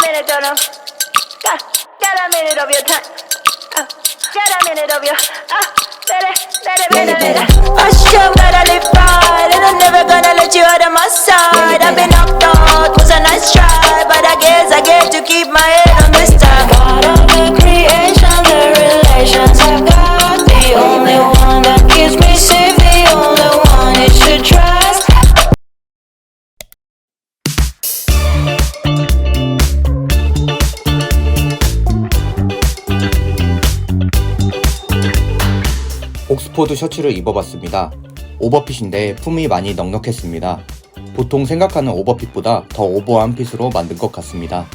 a minute, don't know. Got, got a minute of your time. Uh, got a minute of your. Uh, let it, let it, let it, let it. Hush up, gotta 옥스포드 셔츠를 입어봤습니다. 오버핏인데 품이 많이 넉넉했습니다. 보통 생각하는 오버핏보다 더 오버한 핏으로 만든 것 같습니다.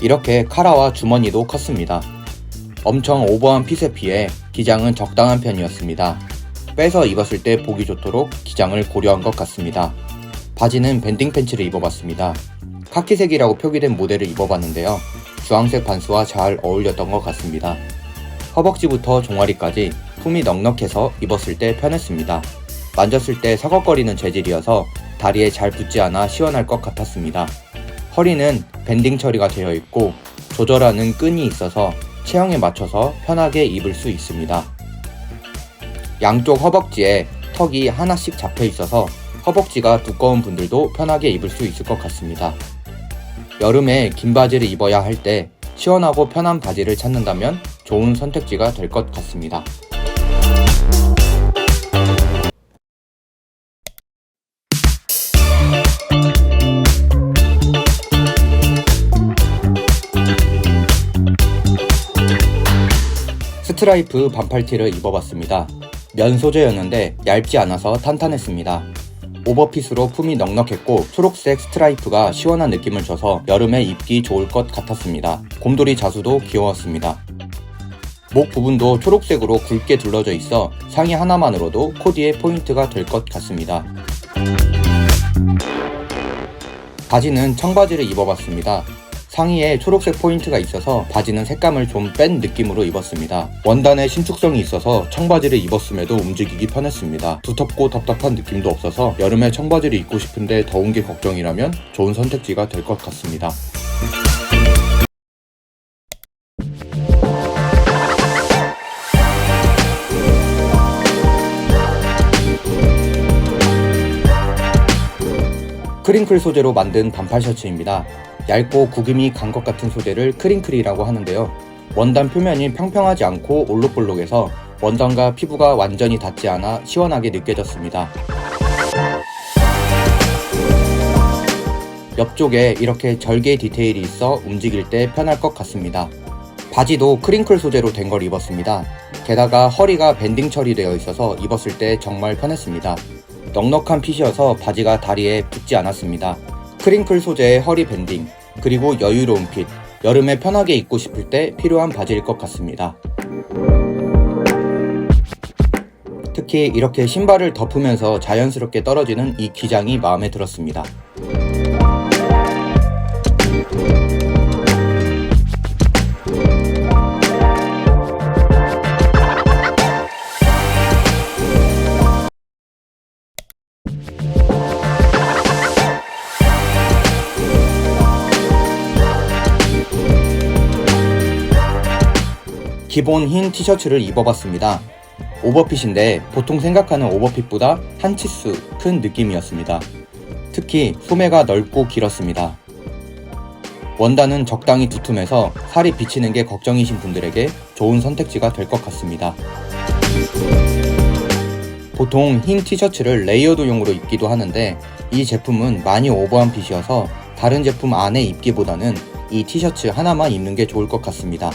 이렇게 카라와 주머니도 컸습니다. 엄청 오버한 핏에 비해 기장은 적당한 편이었습니다. 빼서 입었을 때 보기 좋도록 기장을 고려한 것 같습니다. 바지는 밴딩 팬츠를 입어봤습니다. 카키색이라고 표기된 모델을 입어봤는데요. 주황색 반스와 잘 어울렸던 것 같습니다. 허벅지부터 종아리까지 품이 넉넉해서 입었을 때 편했습니다. 만졌을 때 서걱거리는 재질이어서 다리에 잘 붙지 않아 시원할 것 같았습니다. 허리는 밴딩 처리가 되어 있고 조절하는 끈이 있어서 체형에 맞춰서 편하게 입을 수 있습니다. 양쪽 허벅지에 턱이 하나씩 잡혀 있어서 허벅지가 두꺼운 분들도 편하게 입을 수 있을 것 같습니다. 여름에 긴 바지를 입어야 할 때 시원하고 편한 바지를 찾는다면 좋은 선택지가 될 것 같습니다. 스트라이프 반팔티를 입어봤습니다. 면 소재였는데 얇지 않아서 탄탄했습니다. 오버핏으로 품이 넉넉했고 초록색 스트라이프가 시원한 느낌을 줘서 여름에 입기 좋을 것 같았습니다. 곰돌이 자수도 귀여웠습니다. 목 부분도 초록색으로 굵게 둘러져 있어 상의 하나만으로도 코디의 포인트가 될 것 같습니다. 바지는 청바지를 입어봤습니다. 상의에 초록색 포인트가 있어서 바지는 색감을 좀 뺀 느낌으로 입었습니다. 원단에 신축성이 있어서 청바지를 입었음에도 움직이기 편했습니다. 두텁고 답답한 느낌도 없어서 여름에 청바지를 입고 싶은데 더운 게 걱정이라면 좋은 선택지가 될 것 같습니다. 크링클 소재로 만든 반팔 셔츠입니다. 얇고 구김이 간 것 같은 소재를 크링클이라고 하는데요. 원단 표면이 평평하지 않고 올록볼록해서 원단과 피부가 완전히 닿지 않아 시원하게 느껴졌습니다. 옆쪽에 이렇게 절개 디테일이 있어 움직일 때 편할 것 같습니다. 바지도 크링클 소재로 된 걸 입었습니다. 게다가 허리가 밴딩 처리되어 있어서 입었을 때 정말 편했습니다. 넉넉한 핏이어서 바지가 다리에 붙지 않았습니다. 크링클 소재의 허리 밴딩, 그리고 여유로운 핏, 여름에 편하게 입고 싶을 때 필요한 바지일 것 같습니다. 특히 이렇게 신발을 덮으면서 자연스럽게 떨어지는 이 기장이 마음에 들었습니다. 기본 흰 티셔츠를 입어봤습니다. 오버핏인데 보통 생각하는 오버핏보다 한 치수 큰 느낌이었습니다. 특히 소매가 넓고 길었습니다. 원단은 적당히 두툼해서 살이 비치는 게 걱정이신 분들에게 좋은 선택지가 될 것 같습니다. 보통 흰 티셔츠를 레이어드용으로 입기도 하는데 이 제품은 많이 오버한 핏이어서 다른 제품 안에 입기보다는 이 티셔츠 하나만 입는 게 좋을 것 같습니다.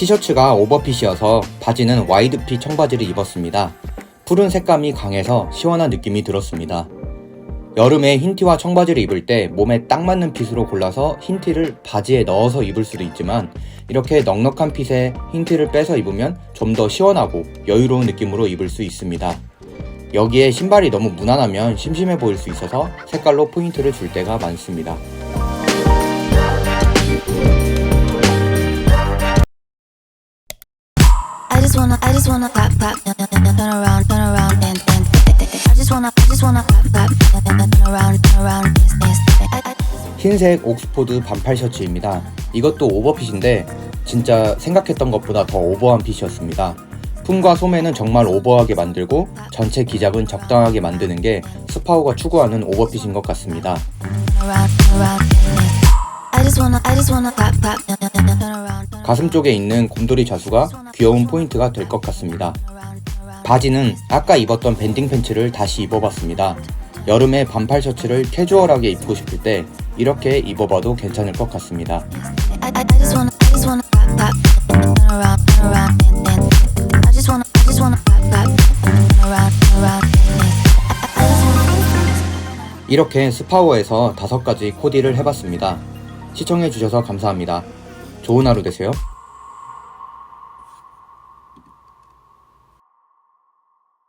티셔츠가 오버핏이어서 바지는 와이드핏 청바지를 입었습니다. 푸른 색감이 강해서 시원한 느낌이 들었습니다. 여름에 흰 티와 청바지를 입을 때 몸에 딱 맞는 핏으로 골라서 흰 티를 바지에 넣어서 입을 수도 있지만 이렇게 넉넉한 핏에 흰 티를 빼서 입으면 좀 더 시원하고 여유로운 느낌으로 입을 수 있습니다. 여기에 신발이 너무 무난하면 심심해 보일 수 있어서 색깔로 포인트를 줄 때가 많습니다. Wanna, I just wanna pop, pop, turn around, turn around, and dance. I just wanna, I just wanna pop, pop, turn around, turn around. I, I, 흰색 옥스포드 반팔 셔츠입니다. 이것도 오버핏인데 진짜 생각했던 것보다 더 오버한 핏이었습니다. 품과 소매는 정말 오버하게 만들고 전체 기장은 적당하게 만드는 게 스파우가 추구하는 오버핏인 것 같습니다. I just wanna, I just wanna pop, pop, 가슴 쪽에 있는 곰돌이 자수가 귀여운 포인트가 될 것 같습니다. 바지는 아까 입었던 밴딩 팬츠를 다시 입어봤습니다. 여름에 반팔 셔츠를 캐주얼하게 입고 싶을 때 이렇게 입어봐도 괜찮을 것 같습니다. 이렇게 스파워에서 다섯 가지 코디를 해봤습니다. 시청해주셔서 감사합니다. 좋은 하루 되세요.